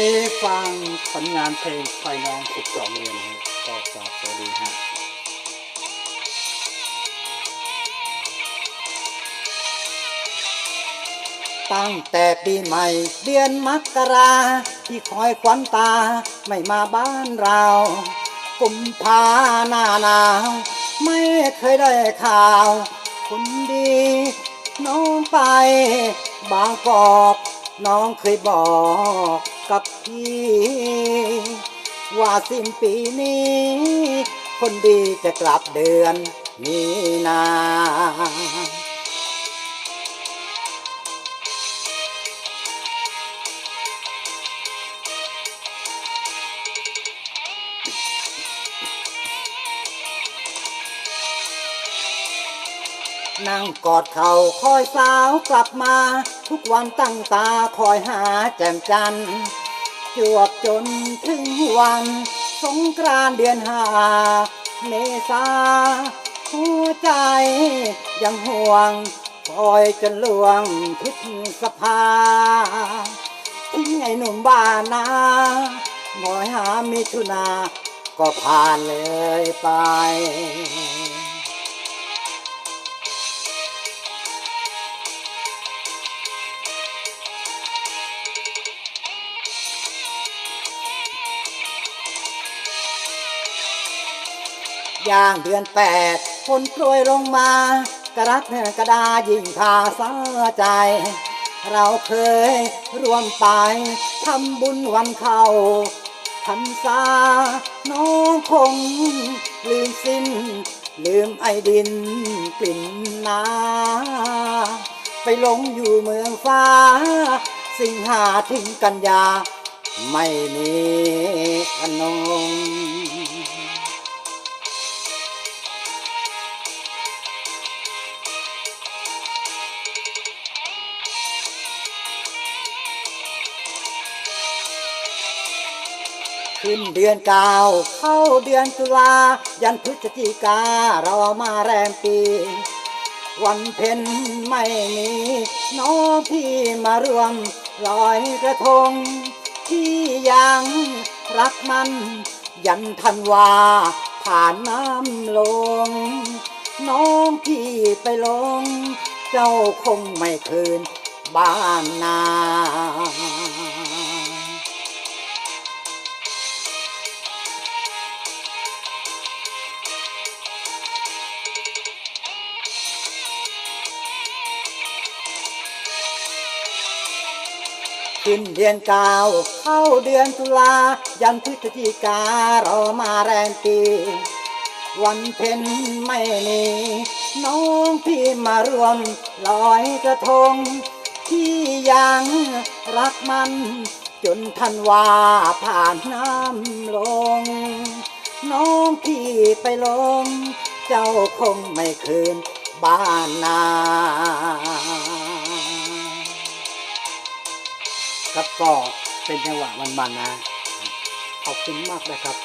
นี้ฟังผลงานเพลงไฟน้องส12เดือนครับก็กราบสวัสดีฮะตั้งแต่ปีใหม่เดือนมกราที่คอยควันตาไม่มาบ้านเรากุมภาหน้าหนาว ไม่เคยได้ข่าวคนดี น้องไป บางกอก น้องเคยบอก กับพี่ ว่าสิ้นปีนี้ คนดีจะกลับเดือนมีนานั่งกอดเขาคอยสาวกลับมา ทุกวันตั้งตาคอยหาแจ่มจันทร์จวบจนถึงวัน สงกรานต์เดือนหาเมษาหัวใจยังห่วงคอยจนลวงพฤษภาทิ้งไอ้หนุ่มบ้านนาหมอยหามิถุนาก็ผ่านเลยไป ย่างเดือนแปดฝนโปรยลงมากระรัดกระดายิ่งพาสาใจ เราเคยร่วมไปทำบุญวันเข้าพันษาน้องคงลืมสิ้น ลืมไอดินกลิ่นนาไปหลงอยู่เมืองฟ้า สิงหาถึงกันยา ไม่มีอนง ขึ้นเดือนเก้าเข้าเดือนตุลายันพฤศจิกาเรามาแรมปี วันเพ็ญไม่มีน้องพี่มาร่วมลอยกระทง ที่ยังรักมัน ยันทันวา ผ่านน้ำลง น้องพี่ไปลง เจ้าคงไม่คืนบ้านนา ขึ้นเดือนเก้าเข้าเดือนตุลายันพฤศจิกาเรอมาแรมปีวันเพ็ญไม่มีน้องพี่มาร่วมลอยกระทง ที่ยังรักมัน จนทันว่าผ่านน้ำลง น้องพี่ไปลง เจ้าคงไม่คืนบ้านนา ก็เป็นจังหวะมันๆนะ ขอบคุณมากนะครับ